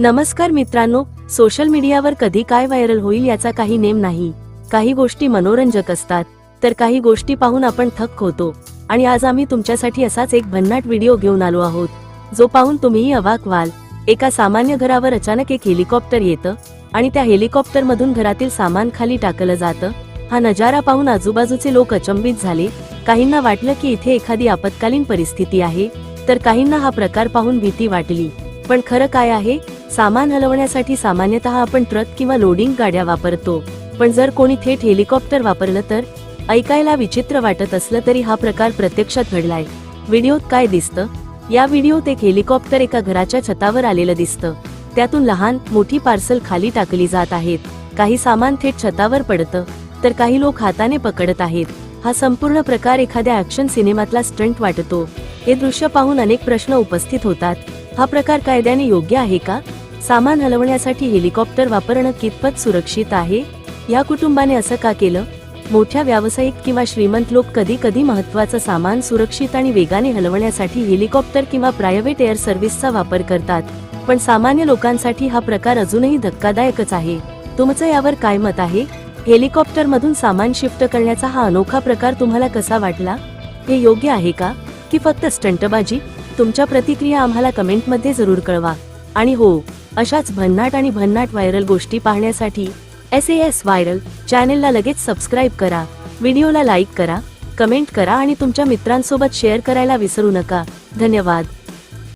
नमस्कार मित्रांनो सोशल मीडियावर कधी काय व्हायरल होईल याचा काही नेम नाही. काही गोष्टी मनोरंजक असतात तर काही गोष्टी पाहून आपण थक्क होतो. आणि आज आम्ही तुमच्यासाठी असाच एक भन्नाट व्हिडिओ घेऊन आलो आहोत जो पाहून तुम्हीही अवाक व्हाल. एका सामान्य घरावर अचानक एक हेलिकॉप्टर येतं आणि त्या हेलिकॉप्टर मधून घरातील सामान खाली टाकलं जातं. हा नजारा पाहून आजूबाजूचे लोक अचंबित झाले. काहींना वाटलं की इथे एखादी आपत्कालीन परिस्थिती आहे तर काहींना हा प्रकार पाहून भीती वाटली. पण खरं काय आहे? सामान हलवण्यासाठी सामान्यतः आपण ट्रक किंवा लोडिंग गाड्या वापरतो. पण जर कोणी थेट हेलिकॉप्टर वापरलं तर? ऐकायला विचित्र वाटत असलं तरी हा प्रकार प्रत्यक्षात घडलाय. व्हिडिओत काय दिसतं? या व्हिडिओत एक हेलिकॉप्टर एका घराच्या छतावर आलेलं दिसतं. त्यातून लहान मोठी पार्सल खाली टाकली जात आहेत. काही सामान थेट छतावर पडतं तर काही लोक हाताने पकडत आहेत. हा संपूर्ण प्रकार एखाद्या ऍक्शन सिनेमातला स्टंट वाटतो. हे दृश्य पाहून अनेक प्रश्न उपस्थित होतात. हा प्रकार कायद्याने योग्य आहे का? सामान हलवण्यासाठी हेलिकॉप्टर वापरणं कितपत सुरक्षित आहे? या कुटुंबाने असं का केलं? मोठ्या व्यावसायिक किंवा श्रीमंत लोक कधी कधी महत्वाचं सामान सुरक्षित आणि वेगाने हलवण्यासाठी हेलिकॉप्टर किंवा प्रायव्हेट एअर सर्व्हिसचा वापर करतात. पण सामान्य लोकांसाठी हा प्रकार अजूनही धक्कादायकच आहे. तुमचं यावर काय मत आहे? हेलिकॉप्टर मधून सामान शिफ्ट करण्याचा हा अनोखा प्रकार तुम्हाला कसा वाटला? हे योग्य आहे का? की फक्त स्टंटबाजी? तुमच्या प्रतिक्रिया आम्हाला कमेंटमध्ये जरूर कळवा. आणि हो अशाच भन्नाट आणि भन्नाट व्हायरल गोष्टी पाहण्यासाठी एस एस व्हायरल चॅनेलला लगेच सबस्क्राईब करा. व्हिडिओला लाईक करा कमेंट करा आणि तुमच्या मित्रांसोबत शेअर करायला विसरू नका. धन्यवाद.